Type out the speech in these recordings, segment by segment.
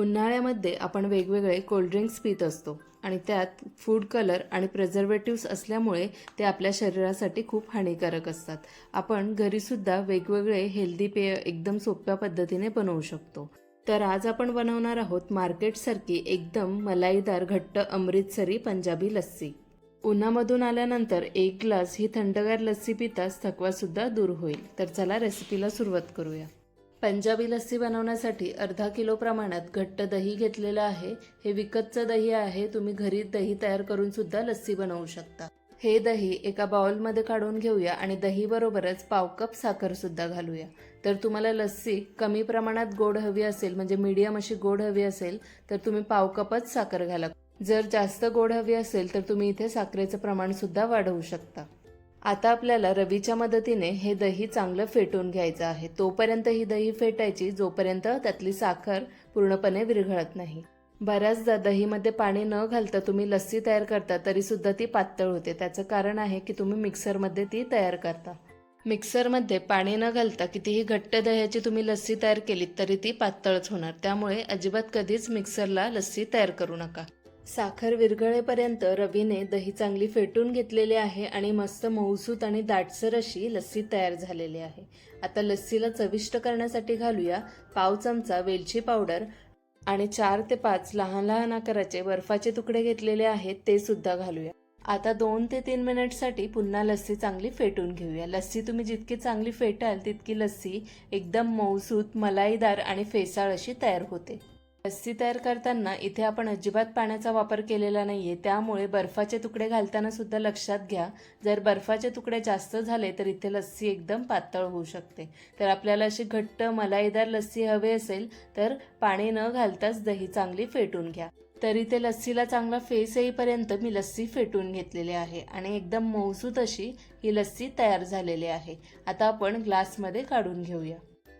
उन्हाळ्यामध्ये आपण वेगवेगळे कोल्ड्रिंक्स पित असतो आणि त्यात फूड कलर आणि प्रिझर्वेटिव्स असल्यामुळे ते आपल्या शरीरासाठी खूप हानिकारक असतात. आपण घरीसुद्धा वेगवेगळे हेल्दी पेय एकदम सोप्या पद्धतीने बनवू शकतो. तर आज आपण बनवणार आहोत मार्केटसारखी एकदम मलाईदार घट्ट अमृतसरी पंजाबी लस्सी. उन्हामधून आल्यानंतर एक ग्लास ही थंडगार लस्सी पितास थकवासुद्धा दूर होईल. तर चला रेसिपीला सुरुवात करूया. पंजाबी लस्सी बनवण्यासाठी अर्धा किलो प्रमाणात घट्ट दही घेतलेलं आहे. हे विकतचं दही आहे. तुम्ही घरी दही तयार करून सुद्धा लस्सी बनवू शकता. हे दही एका बाउलमध्ये काढून घेऊया आणि दही बरोबरच पाव कप साखर सुद्धा घालूया. तर तुम्हाला लस्सी कमी प्रमाणात गोड हवी असेल म्हणजे मीडियम अशी गोड हवी असेल तर तुम्ही पाव कपच साखर घाला. जर जास्त गोड हवी असेल तर तुम्ही इथे साखरेचं प्रमाण सुद्धा वाढवू शकता. आता आपल्याला रवीच्या मदतीने हे दही चांगलं फेटून घ्यायचं आहे. तोपर्यंत ही दही फेटायची जोपर्यंत त्यातली साखर पूर्णपणे विरघळत नाही. बऱ्याचदा दहीमध्ये पाणी न घालता तुम्ही लस्सी तयार करता तरी सुद्धा ती पातळ होते. त्याचं कारण आहे की तुम्ही मिक्सरमध्ये ती तयार करता. मिक्सरमध्ये पाणी न घालता कितीही घट्ट दह्याची तुम्ही लस्सी तयार केलीत तरी ती पातळच होणार. त्यामुळे अजिबात कधीच मिक्सरला लस्सी तयार करू नका. साखर विरघळेपर्यंत रवीने दही चांगली फेटून घेतलेली आहे आणि मस्त मऊसूत आणि दाटसर अशी लस्सी तयार झालेली आहे. आता लस्सीला चविष्ट करण्यासाठी घालूया पाव चमचा वेलची पावडर आणि चार ते पाच लहान लहान आकाराचे बर्फाचे तुकडे घेतलेले आहेत ते सुद्धा घालूया. आता दोन ते तीन मिनिटसाठी पुन्हा लस्सी चांगली फेटून घेऊया. लस्सी तुम्ही जितकी चांगली फेटाल तितकी लस्सी एकदम मऊसूत मलाईदार आणि फेसाळ अशी तयार होते. लस्सी तयार करताना इथे आपण अजिबात पाण्याचा वापर केलेला नाहीये. त्यामुळे बर्फाचे तुकडे घालताना सुद्धा लक्षात घ्या. जर बर्फाचे तुकडे जास्त झाले तर इथे लस्सी एकदम पातळ होऊ शकते. तर आपल्याला अशी घट्ट मलाईदार लस्सी हवी असेल तर पाणी न घालताच दही चांगली फेटून घ्या. तर इथे लस्सीला चांगला फेस येईपर्यंत मी लस्सी फेटून घेतलेली आहे आणि एकदम मऊसूत अशी ही लस्सी तयार झालेली आहे. आता आपण ग्लासमध्ये काढून घेऊया.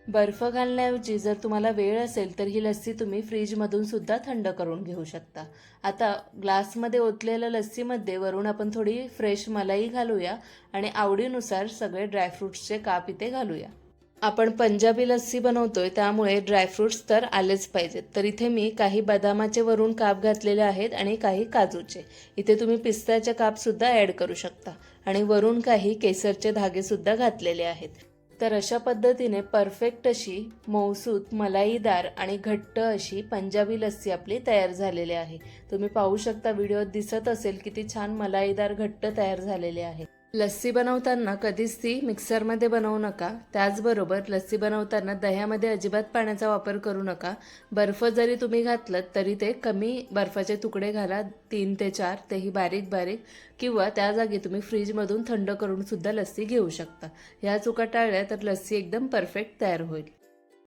बर्फ घालण्याऐवजी जर तुम्हाला वेळ असेल तर ही लस्सी तुम्ही फ्रीजमधून सुद्धा थंड करून घेऊ शकता. आता ग्लासमध्ये ओतलेल्या लस्सीमध्ये वरून आपण थोडी फ्रेश मलाई घालूया आणि आवडीनुसार सगळे ड्रायफ्रुट्सचे काप इथे घालूया. आपण पंजाबी लस्सी बनवतोय त्यामुळे ड्रायफ्रुट्स तर आलेच पाहिजेत. तर इथे मी काही बदामाचे वरून काप घातलेले आहेत आणि काही काजूचे. इथे तुम्ही पिस्त्याचे कापसुद्धा ॲड करू शकता. आणि वरून काही केसरचे धागेसुद्धा घातलेले आहेत. तर अशा पद्धतीने परफेक्ट अशी मौसूत मलाईदार आणि घट्ट अशी पंजाबी लस्सी आपली तयार झालेली आहे. तुम्ही पाहू शकता व्हिडिओत दिसत असेल किती छान मलाईदार घट्ट तयार झालेले आहे. लस्सी बनवताना कधीच ती मिक्सरमध्ये बनवू नका. त्याचबरोबर लस्सी बनवताना दह्यामध्ये अजिबात पाण्याचा वापर करू नका. बर्फ जरी तुम्ही घातलं तरी ते कमी बर्फाचे तुकडे घाला. तीन ते चार तेही बारीक बारीक. किंवा त्या जागी तुम्ही फ्रीजमधून थंड करून सुद्धा लस्सी घेऊ शकता. ह्या चुका टाळल्या तर लस्सी एकदम परफेक्ट तयार होईल.